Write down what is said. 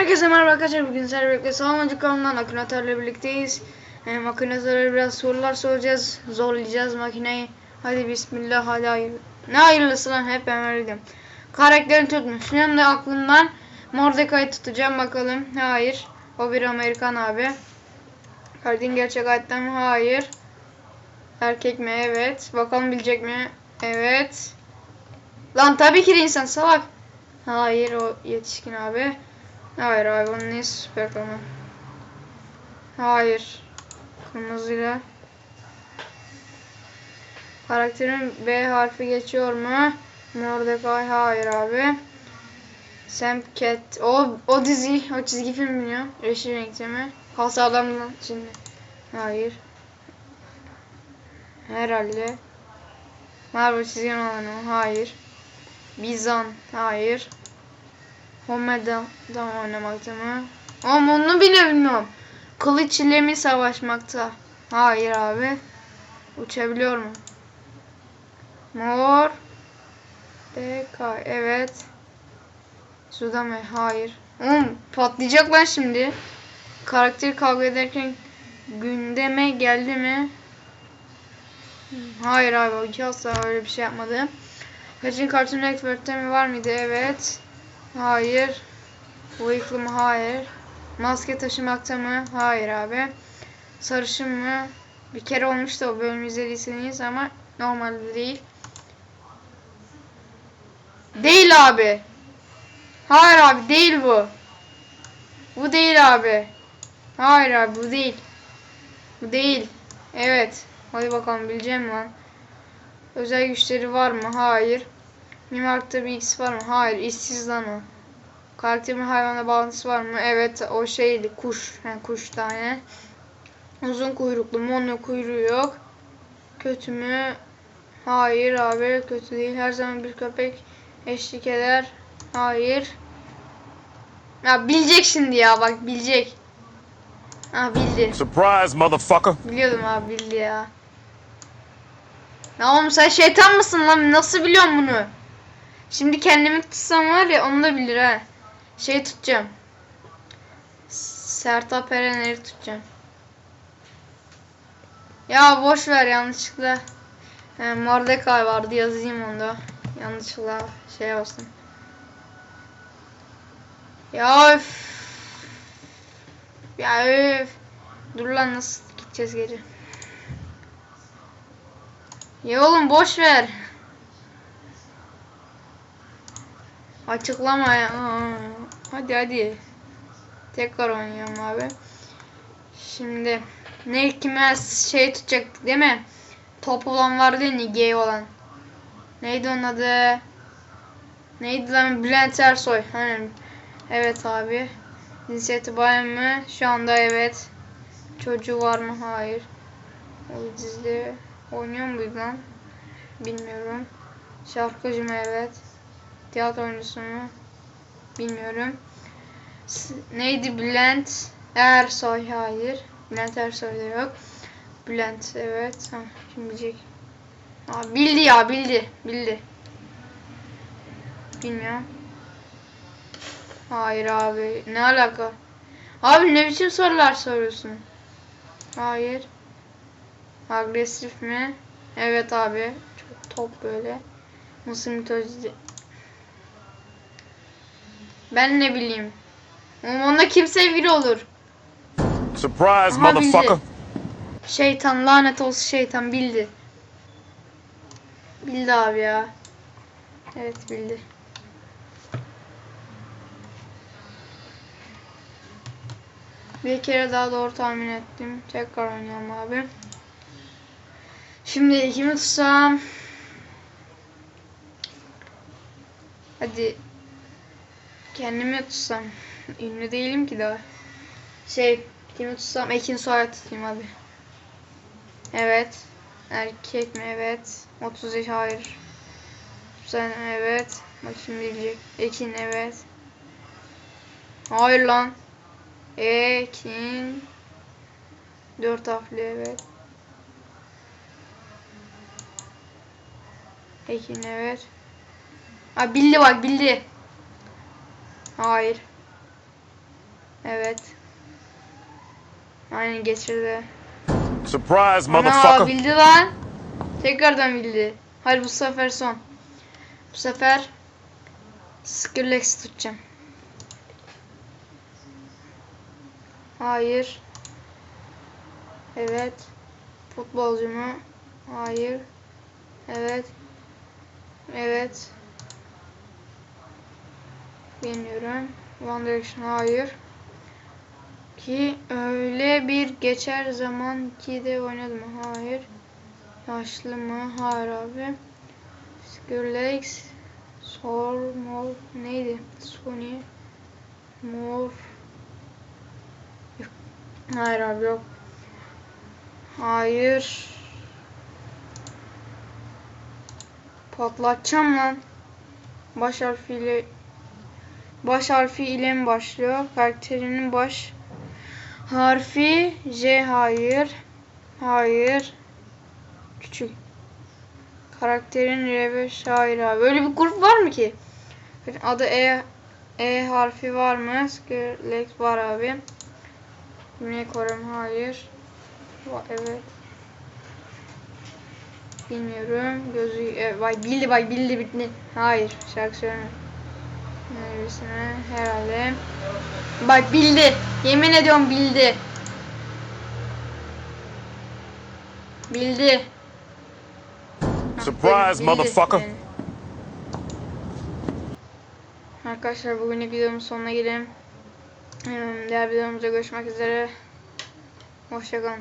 Herkese merhaba arkadaşlar. Bugün birlikte Salamancı kanalından Akınatör'le birlikteyiz. Ee, Akınatör'e biraz sorular soracağız. Zorlayacağız makineyi. Hadi bismillah hadi hayır. Ne hayırlısı lan hep ben verdim. Karakterini tutmuş. Şimdi aklımdan Mordecai tutacağım bakalım. Hayır. O bir Amerikan abi. Karakterin gerçek hayatta mı? Hayır. Erkek mi? Evet. Bakalım bilecek mi? Evet. Lan tabii ki de insan salak. Hayır o yetişkin abi. Hayır abi onun ne süper kahraman. Hayır. Kırmızıyla. Karakterin B harfi geçiyor mu? Mordecai hayır abi. Sam Cat. O, o dizi, o çizgi film biliyor. Yeşil renkte mi? Kalsa adamla şimdi. Hayır. Herhalde. Marvel çizgi olanı hayır. Bizon hayır. Home'dan oynamakta mı? Ama onu bile bilmiyorum. Kılıç ile mi savaşmakta? Hayır abi. Uçabiliyor mu? Mor. DK. Evet. Suda mı? Hayır. Oğlum patlayacak lan şimdi. Karakter kavga ederken gündeme geldi mi? Hayır abi iki asla öyle bir şey yapmadı. Kaçın Cartoon Network'te mi var mıydı? Evet. Hayır. Bıyıklı mı? Hayır. Maske taşımakta mı? Hayır abi. Sarışın mı? Bir kere olmuştu o bölüm izlediyseniz ama normalde değil. Değil abi. Hayır abi değil bu. Bu değil abi. Hayır abi bu değil. Bu değil. Evet. Hadi bakalım bileceğim lan. Özel güçleri var mı? Hayır. Mimarlıkta X var mı? Hayır. İşsiz lan o. Karakterin hayvana bağlantısı var mı? Evet. O şeydi. Kuş. Yani kuş tane. Uzun kuyruklu. Mono kuyruğu yok. Kötü mü? Hayır abi. Kötü değil. Her zaman bir köpek eşlik eder. Hayır. Ya bilecek şimdi ya. Bak bilecek. Ha bildi. Surprise, motherfucker. Biliyordum abi bildi ya. Ya oğlum sen şeytan mısın lan? Nasıl biliyorsun bunu? Şimdi kendimi tutsam var ya onu da bilir ha. Şey tutacağım. Sertab Erener'i tutacağım. Ya boş ver yanlışlıkla. He, Mordecai vardı yazayım onda. Yanlışlıkla şey olsun. Ya öf. Ya öf. Dur lan nasıl gideceğiz geri? Ya oğlum boş ver. Açıklama ya. Hadi hadi. Tekrar oynayalım abi. Şimdi ne kime şey tutacaktık değil mi? Top olan vardı ya Nige olan. Neydi onun adı? Neydi lan Bülent Ersoy. Hani, evet abi. Cinsiyeti bayan mı? Şu anda evet. Çocuğu var mı? Hayır. O dizide oynuyor muydu lan? Bilmiyorum. Şarkıcı mı? Evet. Tiyatro oyuncusu mu? Bilmiyorum. Neydi Bülent Ersoy? Hayır. Bülent Ersoy da yok. Bülent evet. Ha, şimdi bilecek. Aa, bildi ya bildi. Bildi. Bilmiyorum. Hayır abi. Ne alaka? Abi ne biçim sorular soruyorsun? Hayır. Agresif mi? Evet abi. Çok top böyle. Mısır mitolojisi. Ben ne bileyim. Onda kim sevgili olur? Surprise, Aha, bildi. motherfucker. Şeytan lanet olsun şeytan bildi. Bildi abi ya. Evet bildi. Bir kere daha doğru tahmin ettim. Tekrar oynayalım abi. Şimdi kimi tutsam? Hadi. Kendimi tutsam. Ünlü değilim ki daha. Şey, kimi tutsam? Ekin Soyer tutayım abi. Evet. Erkek mi? Evet. 30 yaş hayır. Sen evet. Bakayım bilecek. Ekin evet. Hayır lan. Ekin. Dört harfli evet. Ekin evet. Ha bildi bak bildi. Hayır. Evet. Aynen geçirdi. Surprise, Ana motherfucker. bildi lan. Tekrardan bildi. Hadi bu sefer son. Bu sefer Skrillex tutacağım. Hayır. Evet. Futbolcu mu? Hayır. Evet. Evet. Bilmiyorum. One Direction hayır. Ki öyle bir geçer zaman ki de oynadı mı? Hayır. Yaşlı mı? Hayır abi. Skrillex Sor Mor neydi? Sony Mor. Hayır abi yok. Hayır. Patlatacağım lan. Baş harfiyle baş harfi ile mi başlıyor? Karakterinin baş harfi J hayır. Hayır. Küçük. Karakterin R5 hayır abi. Böyle bir grup var mı ki? Adı E E harfi var mı? Skrillex var abi. Güney Kore mi? Hayır. Evet. Bilmiyorum. Gözü e, vay bildi vay bildi bildi. Hayır. Şarkı söyleme. Neresine? Herhalde. Bak bildi. Yemin ediyorum bildi. Bildi. Surprise, motherfucker. Arkadaşlar bugünlük videomun sonuna gelelim. Ee, Diğer videomuzda görüşmek üzere. Hoşçakalın.